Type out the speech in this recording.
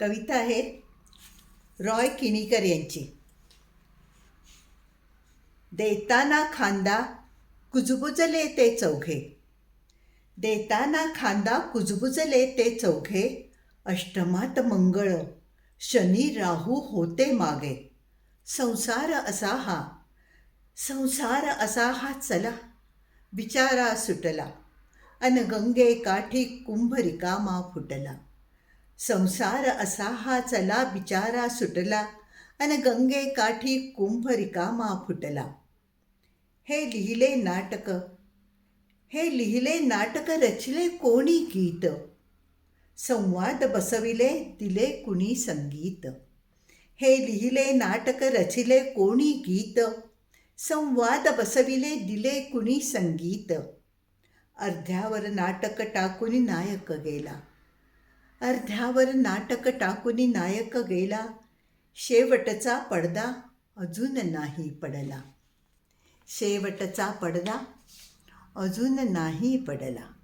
कविता आहे रॉय किणीकर यांची. देताना खांदा कुजबुजले ते चौघे. देताना खांदा कुजबुजले ते चौघे. अष्टमात मंगळ शनी राहू होते मागे. संसार असा हा संसार असा हा चला. विचारा सुटला. अन गंगे काठी कुंभ रिकामा फुटला. संसार असा हा चला बिचारा सुटला अन गंगे काठी कुंभ रिकामा फुटला. हे लिहिले नाटक हे लिहिले नाटक रचले कोणी गीत? संवाद बसविले दिले कुणी संगीत? हे लिहिले नाटक रचिले कोणी गीत? संवाद बसविले दिले कुणी संगीत? अर्ध्यावर नाटक टाकून नायक गेला. अर्ध्यावर नाटक टाकून नायक गेला. शेवटचा पडदा अजून नाही पडला. शेवटचा पडदा अजून नाही पडला.